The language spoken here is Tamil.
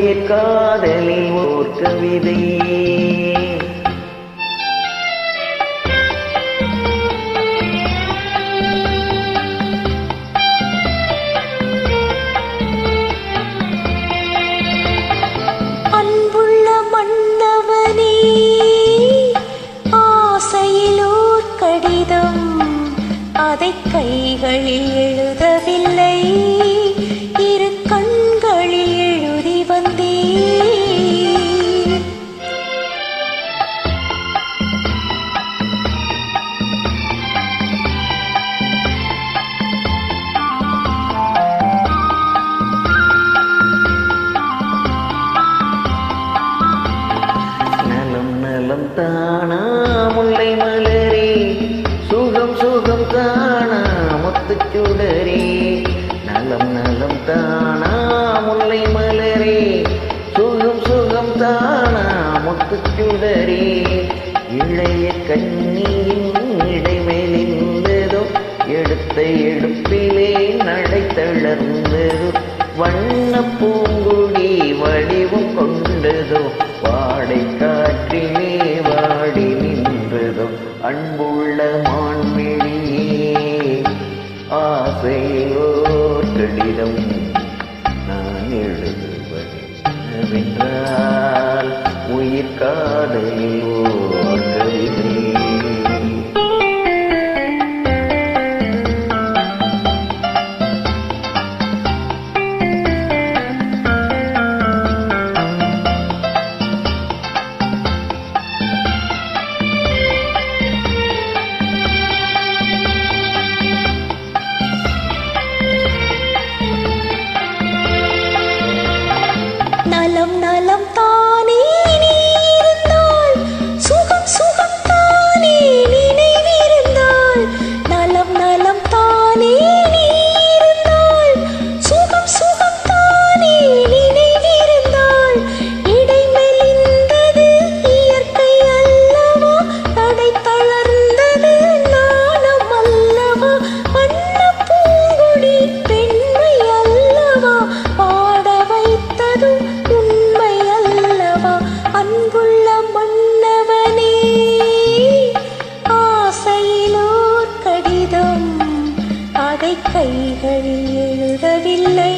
உயிர் காதலில் ஓர் கவிதை. அதை கைகளில் எழுதவில்லை. காணா முல்லை மலரே சுகம் சுகம் காணா முத்துச்சுடரே நலம் நலம் தானா முல்லை மலரே சுகம் சுகம் தானா முத்துச்சுடரே இளைய கண்ணியின் இடைமேலிந்ததோ எடுத்த எடுப்பிலே நடை தளர்ந்ததோ வண்ணப்பூ ஆசையோர் கடிதம் நான் எழுதுவதென்றால் உயிர் காதலில் அதை கைகள் எழுதவில்லை.